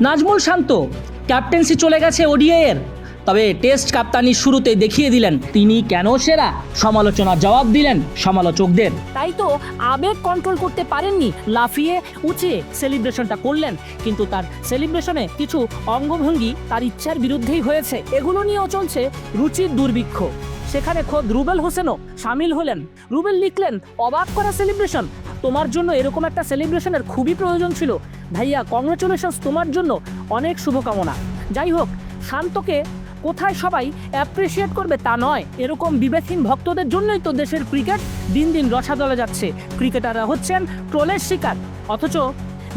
নাজমুল শান্ত, captaincy চলে গেছে ওডিআইয়ের তবে টেস্ট কাপ্তানির শুরুতে দেখিয়ে দিলেন, তিনি কেন সেরা? সমালোচনার জবাব দিলেন সমালোচকদের। তাই তো আবেগ কন্ট্রোল করতে পারেননি, লাফিয়ে উঁচিয়ে সেলিব্রেশনটা করলেন। কিন্তু তার সেলিব্রেশনে কিছু অঙ্গভঙ্গি তার ইচ্ছার বিরুদ্ধেই হয়েছে। এগুলো নিয়েও চলছে রুচির দুর্ভিক্ষ। সেখানে খোদ রুবেল হোসেনও সামিল হলেন। রুবেল লিখলেন, অবাক করা সেলিব্রেশন তোমার জন্য এরকম একটা সেলিব্রেশনের খুবই প্রয়োজন ছিল। ভাইয়া কংগ্রেচুলেশনস তোমার জন্য। অনেক শুভকামনা। যাই হোক, শান্তকে কোথায় সবাই অ্যাপ্রিসিয়েট করবে তা নয়। এরকম বিবেকহীন ভক্তদের জন্যই তো দেশের ক্রিকেট দিন দিন রসাদলে যাচ্ছে। ক্রিকেটাররা হচ্ছেন ট্রোলের শিকার। অথচ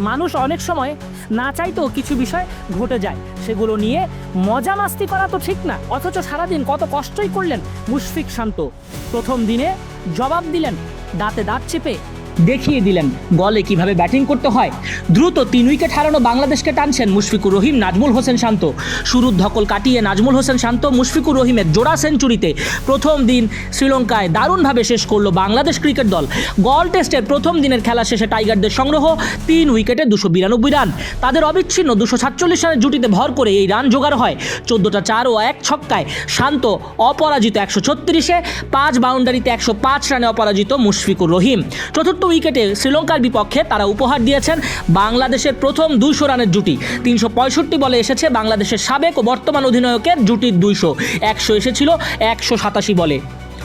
মানুষ অনেক সময় না চাইতেও কিছু বিষয় ঘটে যায়। সেগুলো নিয়ে মজা মাস্তি করা তো ঠিক না। অথচ সারাদিন কত কষ্টই করলেন মুশফিক শান্ত। প্রথম দিনে জবাব দিলেন, দাঁতে দাঁত চেপে দেখিয়ে দিলেন। বলে কীভাবে ব্যাটিং করতে হয়? দ্রুত তিন উইকেট হারানো বাংলাদেশকে টানছেন মুশফিকুর রহিম, নাজমুল হোসেন শান্ত। শুরুর ধকল কাটিয়ে নাজমুল হোসেন শান্ত মুশফিকুর রহিমের জোড়া সেঞ্চুরিতে প্রথম দিন শ্রীলঙ্কায় দারুণভাবে শেষ করল বাংলাদেশ ক্রিকেট দল। গল টেস্টের প্রথম দিনের খেলা শেষে টাইগারদের সংগ্রহ, তিন উইকেটে দুশো বিরানব্বই রান। তাদের অবিচ্ছিন্ন দুশো সাতচল্লিশ রানের জুটিতে ভর করে এই রান জোগাড় হয়। চোদ্দোটা চার ও এক ছক্কায় শান্ত অপরাজিত একশো ছত্রিশে, পাঁচ বাউন্ডারিতে একশো পাঁচ রানে অপরাজিত মুশফিকুর রহিম। চতুর্থ উইকেটে শ্রীলঙ্কার বিপক্ষে তারা উপহার দিয়েছেন বাংলাদেশের প্রথম দুইশো রানের জুটি। তিনশো পঁয়ষট্টি বলে এসেছে বাংলাদেশের সাবেক ও বর্তমান অধিনায়কের জুটির দুইশো। একশো এসেছিল, একশো সাতাশি বলে।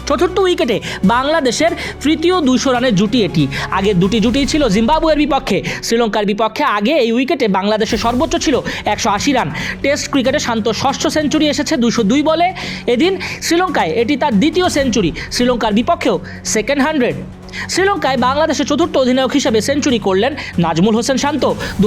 চতুর্থ উইকেটে বাংলাদেশের তৃতীয় দুইশো রানের জুটি এটি। আগে দুটি জুটি ছিল জিম্বাবুয়ের বিপক্ষে। শ্রীলঙ্কার বিপক্ষে আগে এই উইকেটে বাংলাদেশের সর্বোচ্চ ছিল একশো আশি রান। টেস্ট ক্রিকেটে শান্ত ষষ্ঠ সেঞ্চুরি এসেছে দুশো দুই বলে। এদিন শ্রীলঙ্কায় এটি তার দ্বিতীয় সেঞ্চুরি। শ্রীলঙ্কার বিপক্ষেও সেকেন্ড হান্ড্রেড শ্রীলঙ্কায় বাংলাদেশের চতুর্থ অধিনায়ক হিসেবে সেঞ্চুরি করলেন নাজমুল হোসেন শান্ত। দু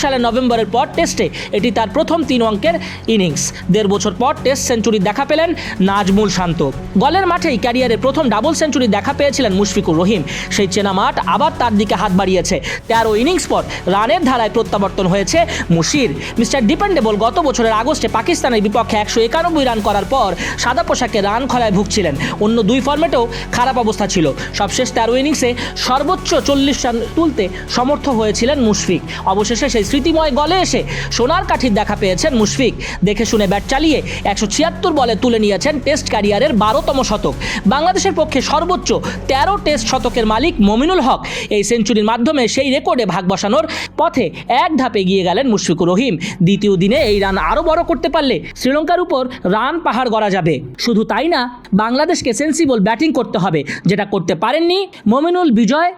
সালের নভেম্বরের পর টেস্টে এটি তার প্রথম তিন অঙ্কের ইনিংস। দেড় বছর পর টেস্ট সেঞ্চুরি দেখা পেলেন নাজমুল শান্ত। গলের মাঠেই ক্যারিয়ারে প্রথম ডাবল সেঞ্চুরি দেখা পেয়েছিলেন মুশফিকুর রহিম। সেই চেনা মাঠ আবার তার দিকে হাত বাড়িয়েছে। তেরো ইনিংস পর রানের ধারায় প্রত্যাবর্তন হয়েছে মুশির। মিস্টার ডিপেন্ডেবল গত বছরের আগস্টে পাকিস্তানের বিপক্ষে একশো একানব্বই রান করার পর সাদা পোশাকে রান খলায় ভুগছিলেন। অন্য দুই ফর্মেটেও খারাপ অবস্থা ছিল। সবশেষ তেরো ইনিংসে সর্বোচ্চ চল্লিশ রান তুলতে সমর্থ হয়েছিলেন মুশফিক। অবশেষে সেই স্মৃতিময় গলে এসে সোনার কাঠির দেখা পেয়েছেন মুশফিক। দেখে শুনে ব্যাট চালিয়ে একশো ছিয়াত্তর বলে তুলে নিয়েছেন টেস্ট ক্যারিয়ারের বারোতম শতক। বাংলাদেশের পক্ষে সর্বোচ্চ তেরো টেস্ট শতকের মালিক মমিনুল হক। এই সেঞ্চুরির মাধ্যমে সেই রেকর্ডে ভাগ বসানোর পথে এক ধাপে এগিয়ে গেলেন মুশফিকুর রহিম। দ্বিতীয় দিনে এই রান আরও বড় করতে পারলে শ্রীলঙ্কার উপর রান পাহাড় গড়া যাবে। শুধু তাই না, বাংলাদেশকে সেন্সিবল ব্যাটিং করতে হবে, যেটা করতে পারেননি মমিনুল বিজয়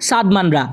সাদমানরা।